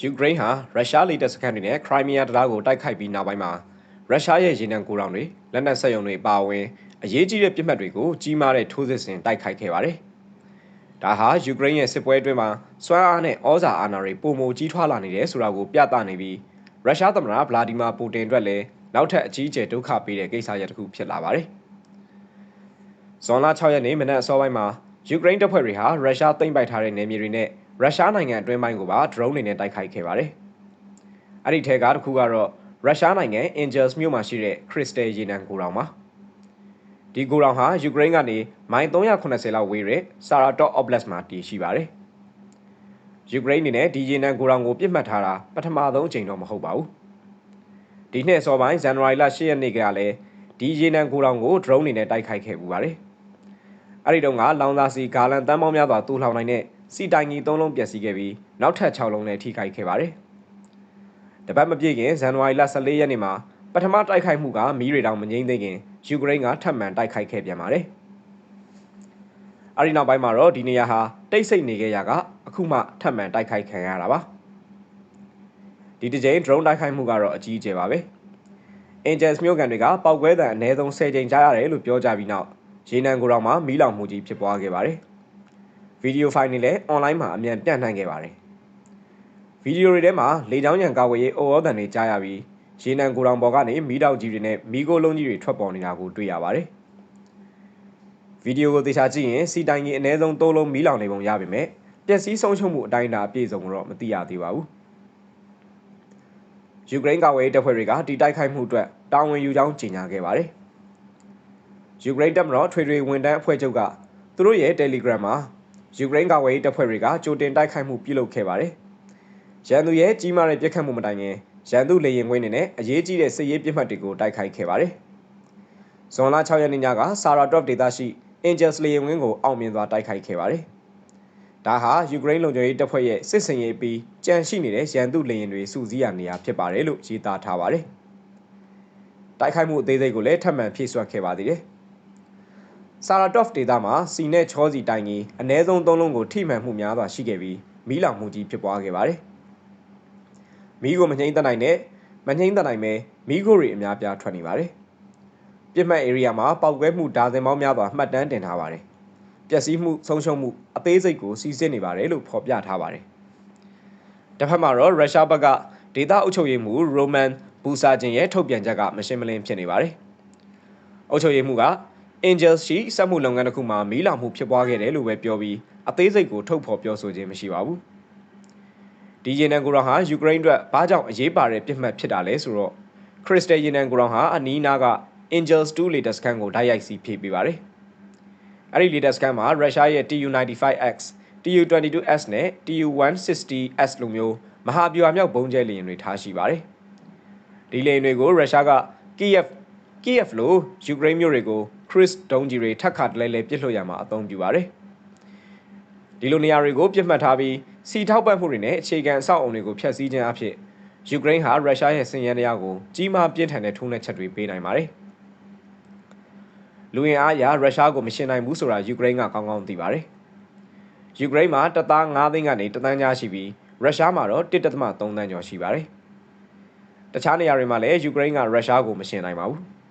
ယူကရိန်းဟာရုရှားလေတပ်စခန်းတွေနဲ့ခရိုင်းမီးယားတံတားကိုတိုက်ခိုက်ပြီးနောက်ပိုင်းမှာရုရှားရဲ့ရေနံကိုတောင်တွေလက်နက်ဆက်ယုံတွေပါဝင်အရေးကြီးတဲ့ပြစ်မှတ်တွေကိုကြီးမားတဲ့ထိုးစစ်ဆင်တိုက်ခိုက်ခဲ့ပါတယ်။ဒါဟာယူကရိန်းရဲ့စစ်ပွဲအတွင်းမှာစွမ်းအားနဲ့ဩဇာအာဏာတွေပုံမကြီးထွားလာနေတယ်ဆိုတာကိုပြသနေပြီးရုရှားသမ္မတဗလာဒီမာပူတင်အတွက်လည်းနောက်ထပ်အကြီးအကျယ်ဒုက္ခပေးတဲ့ကိစ္စရပ်တစ်ခုဖြစ်လာပါတယ်။ဇွန်လ6ရက်နေ့မနက်အစောပိုင်းမှာယူကရိန်းတပ်ဖွဲ့တွေဟာရုရှားသိမ်းပိုက်ထားတဲ့နယ်မြေတွေနဲ့ ရုရှားနိုင်ငံအတွင်းပိုင်းကိုပါ drone တွေနဲ့တိုက်ခိုက်ခဲ့ပါတယ်။အဲ့ဒီထဲကတစ်ခုကတော့ရုရှားနိုင်ငံ Angels မြို့မှာရှိတဲ့ Crystal ရေနံကိုတောင်ပါ။ဒီကိုတောင်ဟာယူကရိန်းကနေမိုင်380လောက်ဝေးတဲ့ Saratov Oblast မှာတည်ရှိပါတယ်။ယူကရိန်းအနေနဲ့ဒီရေနံကိုတောင်ကိုပြစ်မှတ်ထားတာပထမဆုံးအကြိမ်တော့မဟုတ်ပါဘူး။ဒီနှစ်အစောပိုင်းဇန်နဝါရီလ10ရက်နေ့ကလည်းဒီရေနံကိုတောင်ကို drone တွေနဲ့တိုက်ခိုက်ခဲ့ပူပါတယ်။အဲ့ဒီတော့ကလောင်စာစီဂါလန်တန်းပေါင်းများစွာတူလှောင်နိုင်တဲ့ စီတိုင်ကြီး၃လုံးပျက်စီးခဲ့ပြီးနောက်ထပ်6လုံးလည်းထိခိုက်ခဲ့ပါတယ်။တပတ်မပြည့်ခင်ဇန်နဝါရီလ14ရက်နေ့မှာပထမတိုက်ခိုက်မှုကမီးတွေတောင်မငိမ့်သေးခင်ယူကရိန်းကထပ်မံတိုက်ခိုက်ခဲ့ပြန်ပါတယ်။အဲဒီနောက်ပိုင်းမှာတော့ဒီနေရာဟာတိတ်ဆိတ်နေခဲ့ရကအခုမှထပ်မံတိုက်ခိုက်ခံရတာပါ။ဒီတစ်ကြိမ် drone တိုက်ခိုက်မှုကတော့အကြီးအကျယ်ပါပဲ။ Angels မြို့ကန်တွေကပောက်ကွဲတံအနည်းဆုံး10ကြိမ်ကြားရတယ်လို့ပြောကြပြီးနောက်ရေနံကိုတော့မှမီးလောင်မှုကြီးဖြစ်ပွားခဲ့ပါတယ်။ ဗီဒီယိုဖိုင်တွေလည်း online မှာအမြန်ပြန့်နှံ့ခဲ့ပါတယ်။ဗီဒီယိုတွေထဲမှာလေကြောင်းရန်ကာဝေးရေးအော်အော်တန်တွေကြားရပြီးရေနံကိုတောင်ပေါ်ကနေမီးတောက်ကြီးတွေနဲ့မီးကိုလုံးကြီးတွေထွက်ပေါ်နေတာကိုတွေ့ရပါတယ်။ဗီဒီယိုကိုသေချာကြည့်ရင်စီတိုင်ကြီးအနည်းဆုံး၃လုံးမီးလောင်နေပုံရပါမယ်။ပျက်စီးဆုံးရှုံးမှုအတိုင်းအတာအပြည့်စုံတော့မသိရသေးပါဘူး။ယူကရိန်းကာဝေးတပ်ဖွဲ့တွေကဒီတိုက်ခိုက်မှုအတွက်တာဝန်ယူကြောင်းကြေညာခဲ့ပါတယ်။ယူကရိန်းတပ်မတော်ထွေထွေဝန်တန်းအဖွဲ့ချုပ်ကသူတို့ရဲ့ Telegram မှာ ယူကရိန်းကာကွယ်ရေးတပ်ဖွဲ့တွေကကြိုတင်တိုက်ခိုက်မှုပြုလုပ်ခဲ့ပါတယ်။ရန်သူရဲ့ကြီးမားတဲ့ပြစ်ခတ်မှုမတိုင်ခင်ရန်သူလေရင်ခွင်းတွေနဲ့အရေးကြီးတဲ့စစ်ရေးပြစ်မှတ်တွေကိုတိုက်ခိုက်ခဲ့ပါတယ်။ဇွန်လ6ရက်နေ့ညကဆာရာတော့ဒေသရှိ Angels လေရင်ခွင်းကိုအောင်မြင်စွာတိုက်ခိုက်ခဲ့ပါတယ်။ဒါဟာယူကရိန်းလုံခြုံရေးတပ်ဖွဲ့ရဲ့စစ်စင်ရေးပြီးကြန့်ရှိနေတဲ့ရန်သူလေရင်တွေစုစည်းရနေရာဖြစ်ပါတယ်လို့ရေးသားထားပါတယ်။တိုက်ခိုက်မှုအသေးစိတ်ကိုလည်းထပ်မံဖြည့်စွက်ခဲ့ပါသေးတယ်။ ဆာရာတော့ဒေတာမှာစီနဲ့ချောစီတိုင်ကြီးအ ਨੇ ဆုံးသုံးလုံးကိုထိမှန်မှုများစွာရှိခဲ့ပြီးမီးလောင်မှုကြီးဖြစ်ပွားခဲ့ပါတယ်။မီးကိုမငိမ့်သက်နိုင်နဲ့မငိမ့်သက်နိုင်ပဲမီးခိုတွေအများပြားထွက်နေပါတယ်။ပြစ်မှတ် area မှာပောက်ကွဲမှုဒါဇင်ပေါင်းများစွာမှတ်တမ်းတင်ထားပါတယ်။ပျက်စီးမှုဆုံးရှုံးမှုအသေးစိတ်ကိုစီစစ်နေပါတယ်လို့ဖော်ပြထားပါတယ်။တစ်ဖက်မှာတော့ရုရှားဘက်ကဒေတာအုပ်ချုပ်ရေးမှူးရိုမန်ဘူဆာဂျင်ရဲ့ထုတ်ပြန်ချက်ကမရှင်းမလင်းဖြစ်နေပါတယ်။အုပ်ချုပ်ရေးမှူးက Angel ရှိစက်မှုလုပ်ငန်းတစ်ခုမှာမီးလောင်မှုဖြစ်ပွားခဲ့တယ်လို့ပဲပြောပြီးအသေးစိတ်ကိုထုတ်ဖော်ပြောဆိုခြင်းမရှိပါဘူး။ဒီရေနံကိုရောဟာယူကရိန်းအတွက်ဘာကြောင့်အရေးပါတဲ့ပြစ်မှတ်ဖြစ်တာလဲဆိုတော့ Crystal ရေနံကိုရောဟာအနီးနားက Angels 2 latest scan ကိုတိုက်ရိုက်စီဖြည့်ပေးပါတယ်။အဲ့ဒီ latest scan မှာရုရှားရဲ့ TU95X, TU22S နဲ့ TU160S လိုမျိုးမဟာဗျူဟာမြောက်ဘုံကျဲလေယာဉ်တွေထားရှိပါတယ်။ဒီလေယာဉ်တွေကိုရုရှားက Kiev Kiev လိုယူကရိန်းမြို့တွေကို ခရစ်ဒုံးကြီးတွေထပ်ခါတလဲလဲပြစ်လွှတ်ရမှာအသုံးပြုပါတယ်။ဒီလိုနေရာတွေကိုပြစ်မှတ်ထားပြီးစီထောက်ပံ့မှုတွေနဲ့အခြေခံအဆောက်အုံတွေကိုဖျက်ဆီးခြင်းအဖြစ်ယူကရိန်းဟာရုရှားရဲ့စင်ရန်တရားကိုကြီးမားပြင်းထန်တဲ့ထုံးတဲ့ချက်တွေပေးနိုင်ပါတယ်။လူရင်အားအရရုရှားကိုမရှင်းနိုင်ဘူးဆိုတာယူကရိန်းကကောင်းကောင်းသိပါတယ်။ယူကရိန်းမှာတပ်သား9သိန်းကနေတသန်းကြားရှိပြီးရုရှားမှာတော့1.3သန်းကျော်ရှိပါတယ်။တခြားနေရာတွေမှာလည်းယူကရိန်းကရုရှားကိုမရှင်းနိုင်ပါဘူး။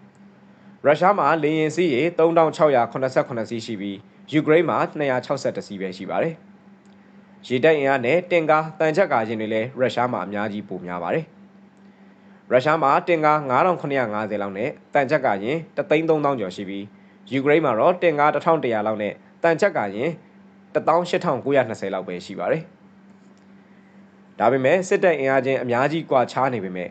ရုရှားမှာလေယာဉ်စီးရေ3688စီးရှိပြီးယူကရိန်းမှာ262စီးပဲရှိပါတယ်။ရေတပ်အင်အားနဲ့တင်ကားတန်ချက်ကာချင်းတွေလည်းရုရှားမှာအများကြီးပိုများပါတယ်။ရုရှားမှာတင်ကား9950လောက်နဲ့တန်ချက်ကာရင်33000ကျော်ရှိပြီးယူကရိန်းမှာတော့တင်ကား1100လောက်နဲ့တန်ချက်ကာရင်18920လောက်ပဲရှိပါတယ်။ဒါပေမဲ့စစ်တပ်အင်အားချင်းအများကြီးကွာခြားနေပေမဲ့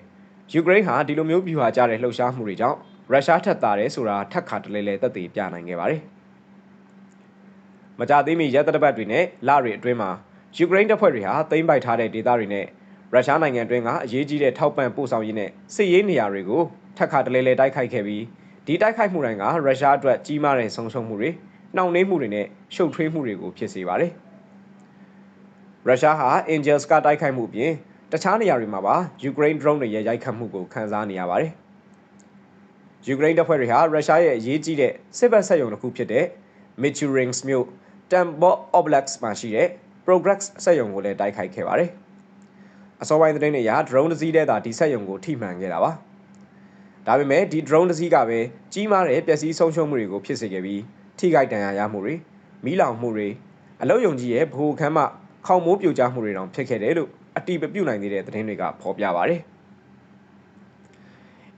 ယူကရိန်းဟာဒီလိုမျိုးဗျူဟာကျတဲ့လှုပ်ရှားမှုတွေကြောင့် ရုရှားထက်သာတယ်ဆိုတာထပ်ခါတလဲလဲသက်သေပြနိုင်ခဲ့ပါတယ်။မကြသေးမီရက်သက်ပတ်တွေနဲ့လတွေအတွင်းမှာယူကရိန်းတပ်ဖွဲ့တွေဟာသိမ်းပိုက်ထားတဲ့ဒေသတွေနဲ့ရုရှားနိုင်ငံအတွင်းကအရေးကြီးတဲ့ထောက်ပံ့ပို့ဆောင်ရေးနဲ့စစ်ရေးနေရာတွေကိုထပ်ခါတလဲလဲတိုက်ခိုက်ခဲ့ပြီးဒီတိုက်ခိုက်မှုတိုင်းကရုရှားအတွက်ကြီးမားတဲ့ဆုံးရှုံးမှုတွေနှောင့်နှေးမှုတွေနဲ့ရှုပ်ထွေးမှုတွေကိုဖြစ်စေပါတယ်။ရုရှားဟာ Angels ကတိုက်ခိုက်မှုအပြင်တခြားနေရာတွေမှာပါယူကရိန်း drone တွေရဲ့ရိုက်ခတ်မှုကိုခံစားနေရပါတယ်။ ယူကရိန်းတပ်ဖွဲ့တွေဟာရုရှားရဲ့အရေးကြီးတဲ့စစ်ဘက်ဆက်ရုံတစ်ခုဖြစ်တဲ့ Michurinsk မြို့ Tambov Oblast မှာရှိတဲ့ Progress ဆက်ရုံကိုလည်းတိုက်ခိုက်ခဲ့ပါတယ်။အစောပိုင်းသတင်းတွေအရ drone တစ်စီးတည်းသာဒီဆက်ယုံကိုထိမှန်ခဲ့တာပါဒါပေမဲ့ဒီ drone တစ်စီးကပဲကြီးမားတဲ့ပျက်စီးဆုံးရှုံးမှုတွေကိုဖြစ်စေခဲ့ပြီးထိခိုက်ဒဏ်ရာရမှုတွေမီးလောင်မှုတွေအလုတ်ယုံကြီးရဲ့ဘိုခမ်းမှခေါင်မိုးပြိုကျမှုတွေတောင်ဖြစ်ခဲ့တယ်လို့အတိမပြုတ်နိုင်သေးတဲ့သတင်းတွေကဖော်ပြပါတယ်။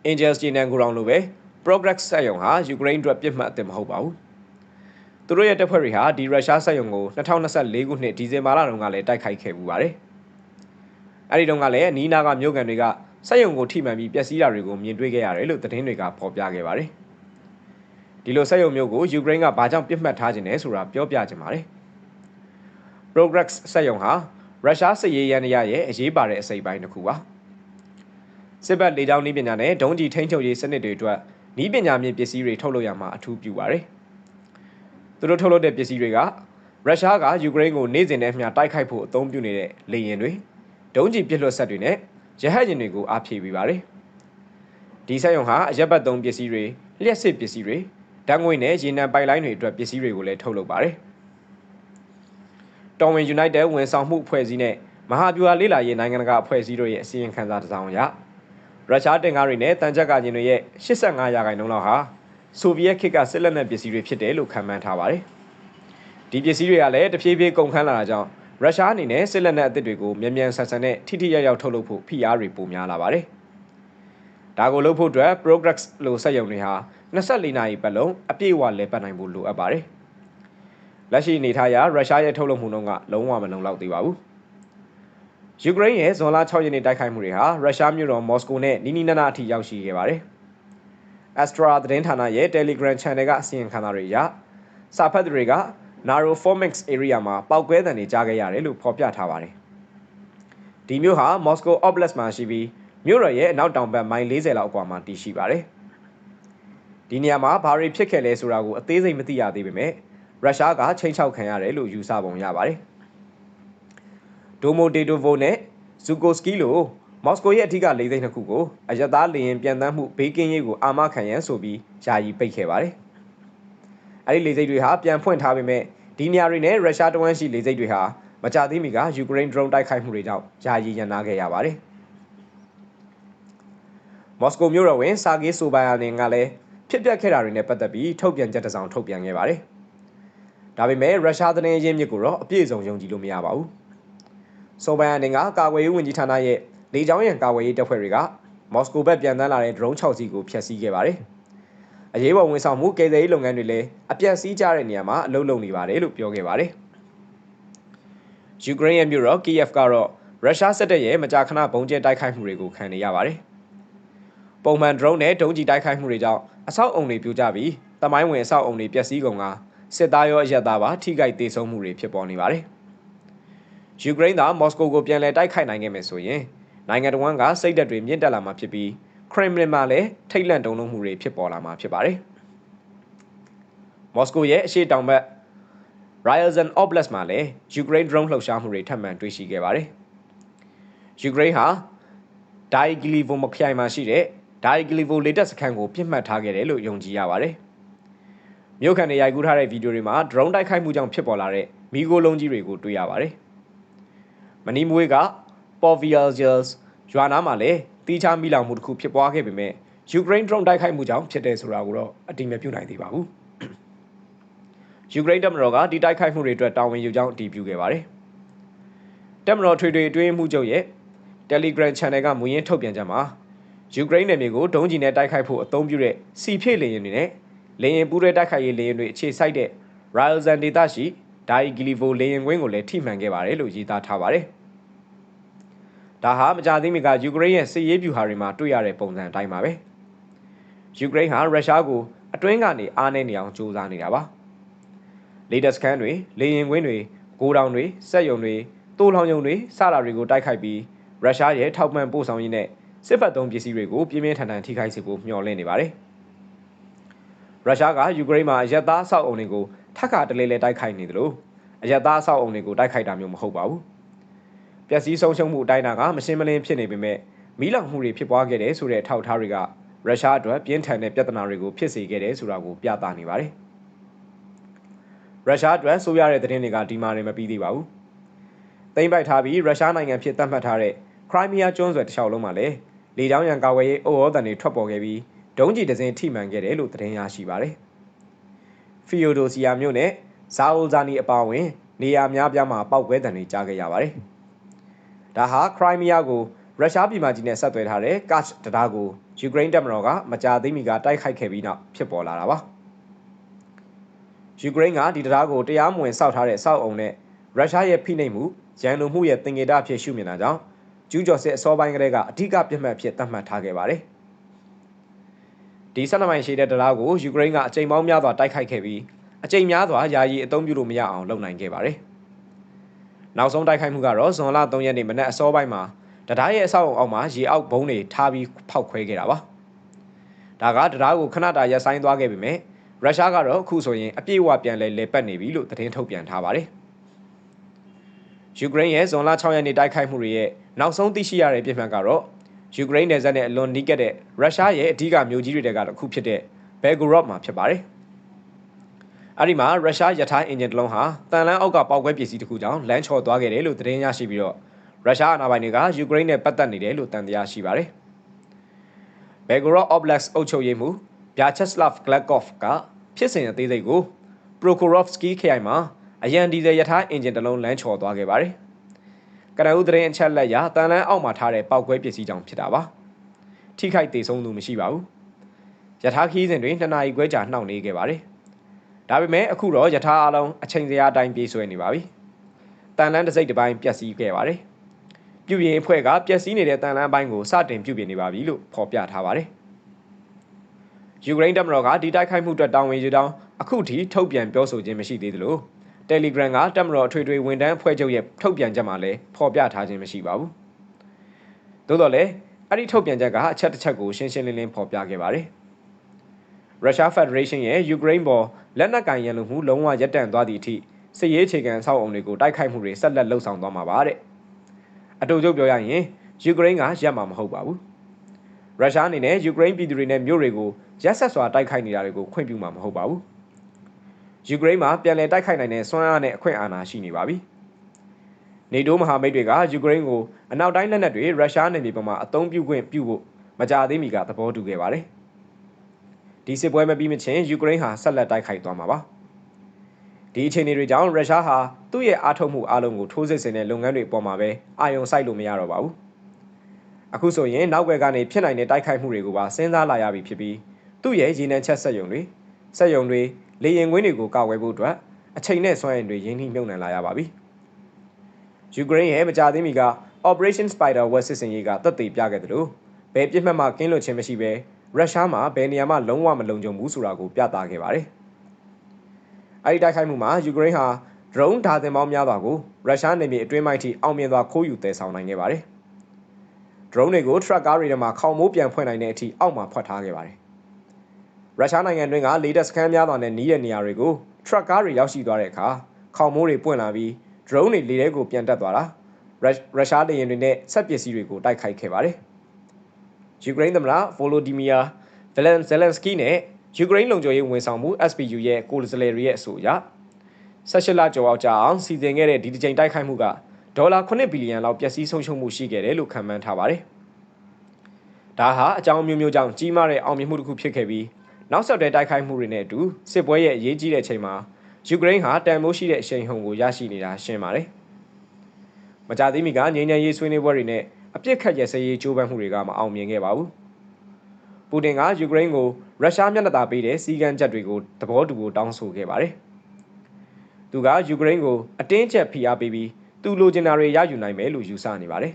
Angels ဂျီနန်ဂူရောင်လိုပဲ Progress ဆက်ယုံဟာယူကရိန်းအတွက်ပြစ်မှတ်အသစ်မဟုတ်ပါဘူး။သူတို့ရဲ့တပ်ဖွဲ့တွေဟာဒီရုရှားဆက်ယုံကို2024ခုနှစ်ဒီဇင်ဘာလတုန်းကလည်းတိုက်ခိုက်ခဲ့ပူပါတယ်။အဲဒီတုန်းကလည်းနီးနားကမြို့ကန်တွေကဆက်ယုံကိုထိမှန်ပြီးပျက်စီးတာတွေကိုမြင်တွေ့ခဲ့ရတယ်လို့သတင်းတွေကဖော်ပြခဲ့ပါတယ်။ဒီလိုဆက်ယုံမျိုးကိုယူကရိန်းကဘာကြောင့်ပြစ်မှတ်ထားခြင်းလဲဆိုတာပြောပြခြင်းပါတယ်။ Progress ဆက်ယုံဟာရုရှားစစ်ရေးရန်ရရဲ့အရေးပါတဲ့အစိပ်ပိုင်းတစ်ခုပါ စစ်ဘက်လေကြောင်းနည်းပညာနဲ့ဒုံးကျည်ထိန်းချုပ်ရေးစနစ်တွေအတွက်နည်းပညာမြင့်ပစ္စည်းတွေထုတ်လုပ်ရမှာအထူးပြုပါတယ်သူတို့ထုတ်လုပ်တဲ့ပစ္စည်းတွေကရုရှားကယူကရိန်းကိုနေ့စဉ်နဲ့မျှတိုက်ခိုက်ဖို့အသုံးပြုနေတဲ့လေယာဉ်တွေဒုံးကျည်ပစ်လွှတ်ဆက်တွေနဲ့ရဟတ်ယာဉ်တွေကိုအားဖြည့်ပေးပါတယ်ဒီဆက်ယုံဟာအရက်ဘတ်သုံးပစ္စည်းတွေလျှက်စစ်ပစ္စည်းတွေဓာတ်ငွေနဲ့ရေနံပိုက်လိုင်းတွေအတွက်ပစ္စည်းတွေကိုလည်းထုတ်လုပ်ပါတယ်။တော်ဝင် United ဝန်ဆောင်မှုအဖွဲ့အစည်းနဲ့မဟာဗျူဟာလေးလာရေးနိုင်ငံတကာအဖွဲ့အစည်းတို့ရဲ့အစည်းအဝေးခန်းစာတစ်စောင်အရ ရုရှားတင်ကားတွေနဲ့တန်ကြပ်ကခြင်းတွေရဲ့85ရာခိုင်နှုန်းလောက်ဟာဆိုဗီယက်ခေတ်ကစစ်လက်နက်ပစ္စည်းတွေဖြစ်တယ်လို့ခန့်မှန်းထားပါတယ်။ဒီပစ္စည်းတွေကလည်းတဖြည်းဖြည်းကုန်ခန်းလာတာကြောင့်ရုရှားအနေနဲ့စစ်လက်နက်အသစ်တွေကိုမြန်မြန်ဆန်ဆန်နဲ့ထိထိရောက်ရောက်ထုတ်လုပ်ဖို့ဖိအားတွေပိုများလာပါတယ်။ဒါကိုလုပ်ဖို့အတွက် Progress လို့စက်ရုံတွေဟာ24နာရီပတ်လုံးအပြည့်အဝလဲပတ်နိုင်ဖို့လိုအပ်ပါတယ်။လက်ရှိအနေထားအရရုရှားရဲ့ထုတ်လုပ်မှုနှုန်းကလုံးဝမလုံလောက်သေးပါဘူး။ ယူကရိန်းရဲ့ဇွန်လ6ရက်နေ့တိုက်ခိုက်မှုတွေဟာရုရှားမြို့တော်မော်စကိုနဲ့နီးနီးနားနားအထိရောက်ရှိခဲ့ပါတယ်။ Astra သတင်းဌာနရဲ့ Telegram Channel ကအစီရင်ခံစာတွေအရစာဖတ်သူတွေက Naroformix area မှာပောက်ကွဲသံတွေကြားခဲ့ရတယ်လို့ဖော်ပြထားပါတယ်။ဒီမြို့ဟာ Moscow Oblast မှာရှိပြီးမြို့တော်ရဲ့အနောက်တောင်ဘက်မိုင်40လောက်အကွာမှာတည်ရှိပါတယ်။ဒီနေရာမှာဘာတွေဖြစ်ခဲ့လဲဆိုတာကိုအသေးစိတ်မသိရသေးပေမဲ့ရုရှားကချိန်ချောက်ခံရတယ်လို့ယူဆပုံရပါတယ်။ ဒိုမိုတေတိုဗိုနဲ့ဇူကိုစကီလိုမော်စကိုရဲ့အထူးကလေသိန်းနှစ်ခုကိုအယက်သားလေရင်ပြန်တမ်းမှုဘေးကင်းရေးကိုအာမခံရန်ဆိုပြီးယာယီပိတ်ခဲ့ပါတယ်။အဲဒီလေစိတ်တွေဟာပြန်ဖွင့်ထားပေမဲ့ဒီနေရာတွေနဲ့ရုရှားတဝမ်းရှိလေစိတ်တွေဟာမကြသေးမီကယူကရိန်း drone တိုက်ခိုက်မှုတွေကြောင့်ယာယီရန်နာခဲ့ရပါတယ်။မော်စကိုမြို့တော်ဝင်စာဂေးဆိုဘိုင်ယာနင်ကလည်းဖြစ်ပျက်ခဲ့တာတွေနဲ့ပတ်သက်ပြီးထုတ်ပြန်ချက်တစ်စောင်ထုတ်ပြန်ခဲ့ပါတယ်။ဒါပေမဲ့ရုရှားသတင်းရင်းမြစ်ကိုတော့အပြည့်အစုံယုံကြည်လို့မရပါဘူး။ ဆိုဘန်အနေကကာကွယ်ရေးဝန်ကြီးဌာနရဲ့လေကြောင်းရန်ကာကွယ်ရေးတပ်ဖွဲ့တွေကမော်စကိုဘက်ပြန်တန်းလာတဲ့ drone 6စီးကိုဖျက်ဆီးခဲ့ပါတယ်။အရေးပေါ်ဝန်ဆောင်မှုကယ်ဆယ်ရေးလုပ်ငန်းတွေလည်းအပြတ်စီးကြတဲ့နေရာမှာအလုပ်လုပ်နေပါတယ်လို့ပြောခဲ့ပါတယ်။ယူကရိန်းရဲ့မြို့တော်ကီယက်ကတော့ရုရှားစစ်တပ်ရဲ့မကြာခဏဘုံကျဲတိုက်ခိုက်မှုတွေကိုခံနေရပါတယ်။ပုံမှန် drone နဲ့ဒုံးကျည်တိုက်ခိုက်မှုတွေကြောင့်အဆောက်အုံတွေပြိုကျပြီးတမိုင်းဝင်အဆောက်အုံတွေပျက်စီးကုန်ကစစ်သားရောအရက်သားပါထိခိုက်ဒေဆုံးမှုတွေဖြစ်ပေါ်နေပါတယ်။ ယူကရိန်းကမော်စကိုကိုပြန်လည်တိုက်ခိုက်နိုင်ခဲ့မယ်ဆိုရင်နိုင်ငံတော်ဝန်ကစိတ်ဓာတ်တွေမြင့်တက်လာမှာဖြစ်ပြီးခရမ်မလင်မှာလည်းထိတ်လန့်တုန်လှုပ်မှုတွေဖြစ်ပေါ်လာမှာဖြစ်ပါတယ်။မော်စကိုရဲ့အရှေ့တောင်ဘက် Ryazan Oblast မှာလည်းယူကရိန်း drone လှုပ်ရှားမှုတွေထပ်မံတွေ့ရှိခဲ့ပါတယ်။ယူကရိန်းဟာဒိုင်ဂီလီဗိုမခိုင်မှာရှိတဲ့ဒိုင်ဂီလီဗိုလေတပ်စခန်းကိုပြစ်မှတ်ထားခဲ့တယ်လို့ယုံကြည်ရပါတယ်။မြို့ခံတွေရိုက်ကူးထားတဲ့ဗီဒီယိုတွေမှာ drone တိုက်ခိုက်မှုကြောင့်ဖြစ်ပေါ်လာတဲ့မီးခိုးလုံးကြီးတွေကိုတွေ့ရပါတယ်။ မနီမွေးက Povielgels ရွာနားမှာလည်းတီးခြားမိလောင်မှုတစ်ခုဖြစ်ပွားခဲ့ပေမဲ့ယူကရိန်း drone တိုက်ခိုက်မှုကြောင့်ဖြစ်တယ်ဆိုတာကိုတော့အတိမပြုနိုင်သေးပါဘူး။ယူကရိန်းတပ်မတော်ကဒီတိုက်ခိုက်မှုတွေအတွက်တာဝန်ယူကြောင်းအတည်ပြုခဲ့ပါတယ်။တပ်မတော်ထွေထွေအတွင်းမှုချုပ်ရဲ့ Telegram Channel ကမူရင်းထုတ်ပြန်ချက်မှာယူကရိန်းနယ်မြေကိုဒုံးကျည်နဲ့တိုက်ခိုက်ဖို့အသုံးပြုတဲ့စီဖြည့်လေယာဉ်တွေနဲ့လေရင်ပူးရဲတိုက်ခိုက်ရေးလေရင်တွေအခြေစိုက်တဲ့ Ryazan ဒေသရှိ ဒိုင်ဂီလီဗိုလေရင်ကွင်းကိုလည်းထိမှန်ခဲ့ပါတယ်လို့ရေးသားထားပါတယ်။ဒါဟာမကြာသေးမီကယူကရိန်းရဲ့စစ်ရေးဗျူဟာတွေမှာတွေ့ရတဲ့ပုံစံအတိုင်းပါပဲ။ယူကရိန်းဟာရုရှားကိုအတွင်းကနေအားနည်းနေအောင်ကြိုးစားနေတာပါ။လေတပ်စခန်းတွေလေရင်ကွင်းတွေဂိုးတောင်တွေစက်ယုံတွေတိုးလောင်ယုံတွေစတာတွေကိုတိုက်ခိုက်ပြီးရုရှားရဲ့ထောက်ပံ့ပို့ဆောင်ရေးနဲ့စစ်ဖက်သုံးပစ္စည်းတွေကိုပြင်းပြင်းထန်ထန်ထိခိုက်စေဖို့မျှော်လင့်နေပါတယ်။ရုရှားကယူကရိန်းမှာအရက်သားဆောက်အုံတွေကို ထပ်ခါတလဲလဲတိုက်ခိုက်နေတယ်လို့အရက်သားဆောက်အုံတွေကိုတိုက်ခိုက်တာမျိုးမဟုတ်ပါဘူး။ပျက်စီးဆုံးရှုံးမှုအတိုင်းအတာကမရှင်းမလင်းဖြစ်နေပေမဲ့မီးလောင်မှုတွေဖြစ်ပွားခဲ့တယ်ဆိုတဲ့အထောက်အထားတွေကရုရှားအတွက်ပြင်းထန်တဲ့ပြဿနာတွေကိုဖြစ်စေခဲ့တယ်ဆိုတာကိုပြသနေပါတယ်။ရုရှားအတွက်ဆိုရတဲ့သတင်းတွေကဒီမှာနေမပြီးသေးပါဘူး။သိမ်းပိုက်ထားပြီးရုရှားနိုင်ငံဖြစ်သတ်မှတ်ထားတဲ့ခရိုင်းမီးယားကျွန်းဆွယ်တစ်လျှောက်လုံးမှာလည်းလေကြောင်းရန်ကာဝယ်ရေးအိုအော်တန်တွေထွက်ပေါ်ခဲ့ပြီးဒုံးကျည်တစ်စင်းထိမှန်ခဲ့တယ်လို့သတင်းရရှိပါတယ်။ ဖီယိုဒိုစီယာမြို့နဲ့ဇာအိုဇာနီအပါအဝင် နေရာများပြားမှာပောက်ကွဲတံတွေကြားခဲ့ရပါတယ်။ဒါဟာခရိုင်းမီးယားကိုရုရှားပြည်မကြီးနဲ့ဆက်သွယ်ထားတဲ့ကတ်တံတားကိုယူကရိန်းတပ်မတော်ကမကြာသေးမီကတိုက်ခိုက်ခဲ့ပြီးနောက်ဖြစ်ပေါ်လာတာပါယူကရိန်းကဒီတရားကိုတရားမဝင်စောက်ထားတဲ့စောက်အုံနဲ့ရုရှားရဲ့ဖိနှိပ်မှုရန်လိုမှုရဲ့တင်ကေတအဖြစ်ရှုမြင်တာကြောင့်ကျူးကျော်စစ်အစောပိုင်းကတည်းကအဓိကပြစ်မှတ်ဖြစ်သတ်မှတ်ထားခဲ့ပါတယ် ဒီဆက်နမိုင်ရှိတဲ့တရားကိုယူကရိန်းကအကြိမ်ပေါင်းများစွာတိုက်ခိုက်ခဲ့ပြီးအကြိမ်များစွာယာယီအသုံးပြုလို့မရအောင်လုပ်နိုင်ခဲ့ပါတယ်နောက်ဆုံးတိုက်ခိုက်မှုကတော့ဇွန်လ3ရက်နေ့မနက်အစောပိုင်းမှာတရားရဲ့အဆောက်အုံအောက်မှာရေအောက်ဘုံတွေထားပြီးဖောက်ခွဲခဲ့တာပါဒါကတရားကိုခဏတာရပ်ဆိုင်းသွားခဲ့ပေမဲ့ရုရှားကတော့အခုဆိုရင်အပြည့်အဝပြန်လဲလဲပတ်နေပြီလို့သတင်းထုတ်ပြန်ထားပါတယ်ယူကရိန်းရဲ့ဇွန်လ6ရက်နေ့တိုက်ခိုက်မှုတွေရဲ့နောက်ဆုံးသိရှိရတဲ့ပြစ်မှတ်ကတော့ ယူကရိန်းနယ်စပ်နဲ့အလွန်နီးကပ်တဲ့ရုရှားရဲ့အဓိကမြို့ကြီးတွေကတစ်ခုဖြစ်တဲ့ဘယ်ဂိုရော့မှာဖြစ်ပါတယ်အဲ့ဒီမှာရုရှားယထာအင်ဂျင်တစ်လုံးဟာတန်လန်းအောက်ကပောက်ကွဲပစ္စည်းတစ်ခုကြောင့်လမ်းချော်သွားခဲ့တယ်လို့သတင်းရရှိပြီးတော့ရုရှားအာဏာပိုင်တွေကယူကရိန်းနဲ့ပတ်သက်နေတယ်လို့တန်တရားရှိပါတယ်။ဘယ်ဂိုရော့အော့ဘလက်စ်အုပ်ချုပ်ရေးမှူးဗျာချက်စလဗ်ဂလက်ကော့ဖ်ကဖြစ်စဉ်အသေးစိတ်ကိုပရိုကိုရော့ဖ်စကီခရိုင်မှာအရန်ဒီဇယ်ရထားအင်ဂျင်တစ်လုံးလမ်းချော်သွားခဲ့ပါတယ်။က နဦးသတင်းအချက်လက်ရတန်လန်းအောက်မှာထားတဲ့ပောက်ကွဲပစ္စည်းကြောင့်ဖြစ်တာပါ။ထိခိုက်ဒေဆုံးသူမရှိပါဘူး။ရထားခီးစဉ်တွင်နှစ်နာရီခွဲကြာနှောင့်နှေးခဲ့ပါတယ်။ဒါပေမဲ့အခုတော့ရထားအလုံးအချိန်စရာအတိုင်းပြေးဆွဲနေပါပြီ။တန်လန်းတစ်စိတ်တစ်ပိုင်းပျက်စီးခဲ့ပါတယ်။ပြုပြင်အဖွဲ့ကပျက်စီးနေတဲ့တန်လန်းပိုင်းကိုစတင်ပြုပြင်နေပါပြီလို့ဖော်ပြထားပါတယ်။ယူကရိန်းတပ်မတော်ကဒီတိုက်ခိုက်မှုအတွက်တာဝန်ယူတောင်းအခုထိထုတ်ပြန်ပြောဆိုခြင်းမရှိသေးသလို Telegram ကတပ်မတော်အထွေထွေဝန်တန်းအဖွဲ့ချုပ်ရဲ့ထုတ်ပြန်ချက်မှာလည်းဖော်ပြထားခြင်းမရှိပါဘူး။သို့တော်လည်းအဲ့ဒီထုတ်ပြန်ချက်ကအချက်တစ်ချက်ကိုရှင်းရှင်းလင်းလင်းဖော်ပြခဲ့ပါတယ်။ Russia Federation ရဲ့ယူကရိန်းပေါ်လက်နက်ကင်ရန်လိုမှုလုံးဝရပ်တန့်သွားသည့်အထိစစ်ရေးအခြေခံအဆောက်အုံတွေကိုတိုက်ခိုက်မှုတွေဆက်လက်လှုပ်ဆောင်သွားမှာပါတဲ့အတူချုပ်ပြောရရင်ယူကရိန်းကရပ်မှာမဟုတ်ပါဘူးရုရှားအနေနဲ့ယူကရိန်းပြည်သူတွေနဲ့မြို့တွေကိုရက်ဆက်စွာတိုက်ခိုက်နေတာတွေကိုခွင့်ပြုမှာမဟုတ်ပါဘူး ယူကရိန်းမှာပြန်လည်တိုက်ခိုက်နိုင်တဲ့စွမ်းအားနဲ့အခွင့်အာဏာရှိနေပါပြီနေတိုးမဟာမိတ်တွေကယူကရိန်းကိုအနောက်တိုင်းလက်နက်တွေရုရှားနယ်မြေပေါ်မှာအသုံးပြုခွင့်ပြုဖို့မကြသေးမီကသဘောတူခဲ့ပါတယ်ဒီစစ်ပွဲမပြီးမချင်းယူကရိန်းဟာဆက်လက်တိုက်ခိုက်သွားမှာပါဒီအခြေအနေတွေကြောင့်ရုရှားဟာသူ့ရဲ့အားထုတ်မှုအလုံးကိုထိုးစစ်ဆင်တဲ့လုပ်ငန်းတွေပေါ်မှာပဲအာရုံစိုက်လို့မရတော့ပါဘူးအခုဆိုရင်နောက်ွယ်ကနေဖြစ်နိုင်တဲ့တိုက်ခိုက်မှုတွေကိုပါစဉ်းစားလာရပြီဖြစ်ပြီးသူ့ရဲ့ရည်နှံချက်ဆက်ယုံတွေဆက်ယုံတွေ လေရင်ကွင်းတွေကိုကာကွယ်ဖို့အတွက်အချိန်နဲ့စွမ်းအင်တွေရင်းနှီးမြှုပ်နှံလာရပါပြီယူကရိန်းရဲ့မကြသေးမီက Operation Spider Web စစ်စင်ရေးကသက်သေပြခဲ့တယ်လို့ဘယ်ပြစ်မှတ်မှကင်းလွတ်ခြင်းမရှိဘဲရုရှားမှာဘယ်နေရာမှလုံးဝမလုံခြုံဘူးဆိုတာကိုပြသခဲ့ပါတယ်။အဲဒီတိုက်ခိုက်မှုမှာယူကရိန်းဟာ drone ဓာတင်ပေါင်းများစွာကိုရုရှားနယ်မြေအတွင်းပိုင်းထိအောင်မြင်စွာခိုးယူသယ်ဆောင်နိုင်ခဲ့ပါတယ်။ drone တွေကို truck ကားတွေထဲမှာခေါင်မိုးပြန်ဖွင့်နိုင်တဲ့အထိအောက်မှာဖွက်ထားခဲ့ပါတယ်။ ရုရှားနိုင်ငံတွင်းကလေတပ်စခန်းများစွာနဲ့နီးတဲ့နေရာတွေကို truck ကားတွေရောက်ရှိသွားတဲ့အခါခေါင်မိုးတွေပွင့်လာပြီး drone တွေလေထဲကိုပြန်တက်သွားတာရုရှားလေယာဉ်တွေနဲ့ဆက်ပစ္စည်းတွေကိုတိုက်ခိုက်ခဲ့ပါတယ်။ယူကရိန်းသမ္မတဗိုလိုဒီမီယာဗလန်ဇယ်လန်စကီနဲ့ယူကရိန်းလုံခြုံရေးဝန်ဆောင်မှု SPU ရဲ့ကိုယ်စားလှယ်တွေရဲ့အဆိုအရ18လကျော်အောင်ကြာအောင်စီစဉ်ခဲ့တဲ့ဒီတစ်ကြိမ်တိုက်ခိုက်မှုကဒေါ်လာ9ဘီလီယံလောက်ပျက်စီးဆုံးရှုံးမှုရှိခဲ့တယ်လို့ခန့်မှန်းထားပါတယ်။ဒါဟာအကြောင်းမျိုးမျိုးကြောင့်ကြီးမားတဲ့အောင်မြင်မှုတစ်ခုဖြစ်ခဲ့ပြီး နောက်ဆက်တွဲတိုက်ခိုက်မှုတွေနဲ့အတူစစ်ပွဲရဲ့အရေးကြီးတဲ့အချိန်မှာယူကရိန်းဟာတန်ဖိုးရှိတဲ့အရှိန်ဟုန်ကိုရရှိနေတာရှင်းပါတယ်။မကြသေးမီကငြိမ်းချမ်းရေးဆွေးနွေးပွဲတွေနဲ့အပြစ်ခတ်ရစရေးကြိုးပမ်းမှုတွေကမအောင်မြင်ခဲ့ပါဘူး။ပူတင်ကယူကရိန်းကိုရုရှားမျက်နှာသာပေးတဲ့စီကံချက်တွေကိုသဘောတူဖို့တောင်းဆိုခဲ့ပါတယ်။သူကယူကရိန်းကိုအတင်းကျပ်ဖိအားပေးပြီးသူလိုချင်တာတွေရယူနိုင်မယ်လို့ယူဆနေပါတယ်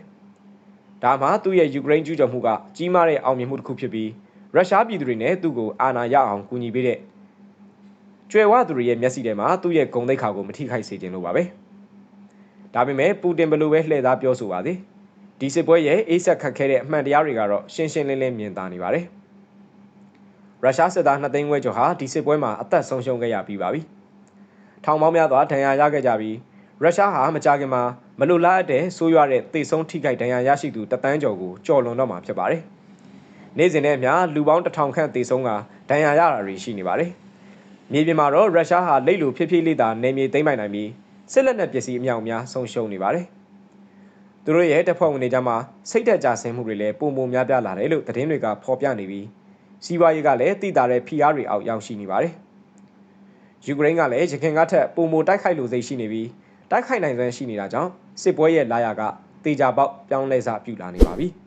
။ဒါမှသူ့ရဲ့ယူကရိန်းကျူးကျော်မှုကကြီးမားတဲ့အောင်မြင်မှုတစ်ခုဖြစ်ပြီး ရုရှားပြည်သူတွေနဲ့သူ့ကိုအာဏာရအောင်ကူညီပေးတဲ့ကျွယ်ဝသူတွေရဲ့မျက်စိထဲမှာသူ့ရဲ့ဂုံတိတ်ခါကိုမထိခိုက်စေခြင်းလို့ပါပဲ။ဒါပေမဲ့ပူတင်ဘယ်လိုပဲလှည့်သားပြောဆိုပါသေးဒီစစ်ပွဲရဲ့အေးဆက်ခတ်ခဲတဲ့အမှန်တရားတွေကတော့ရှင်းရှင်းလင်းလင်းမြင်သာနေပါတယ်။ရုရှားစစ်သား2သိန်းခွဲကျော်ဟာဒီစစ်ပွဲမှာအသက်ဆုံးရှုံးခဲ့ရပြီးပါပြီ။ထောင်ပေါင်းများစွာဒဏ်ရာရခဲ့ကြပြီးရုရှားဟာမကြာခင်မှာမလိုလားအပ်တဲ့ဆိုးရွားတဲ့သေဆုံးထိခိုက်ဒဏ်ရာရရှိသူတသန်းကျော်ကိုကြော်လွန်တော့မှာဖြစ်ပါတယ်။ နေ့စဉ်နဲ့အမျှလူပေါင်းတစ်ထောင်ခန့်သေဆုံးကဒဏ်ရာရတာတွေရှိနေပါတယ်။မြေပြင်မှာတော့ရုရှားဟာလိတ်လူဖြည်းဖြည်းလေးသာနေမြေသိမ်းပိုင်နိုင်ပြီးစစ်လက်နက်ပစ္စည်းအမြောက်အများဆုံးရှုံးနေပါတယ်။သူတို့ရဲ့တပ်ဖွဲ့ဝင်တွေကြားမှာစိတ်သက်ကြဆင်းမှုတွေလည်းပုံပုံများပြားလာတယ်လို့သတင်းတွေကဖော်ပြနေပြီးစီးပွားရေးကလည်းတည်တာတဲ့ဖိအားတွေအောက်ရောက်ရှိနေပါတယ်။ယူကရိန်းကလည်းရခိုင်ကထက်ပုံမတိုက်ခိုက်လိုစိတ်ရှိနေပြီးတိုက်ခိုက်နိုင်စွမ်းရှိနေတာကြောင့်စစ်ပွဲရဲ့လာရကတေချာပေါက်ပြောင်းလဲစပြုလာနေပါပြီ။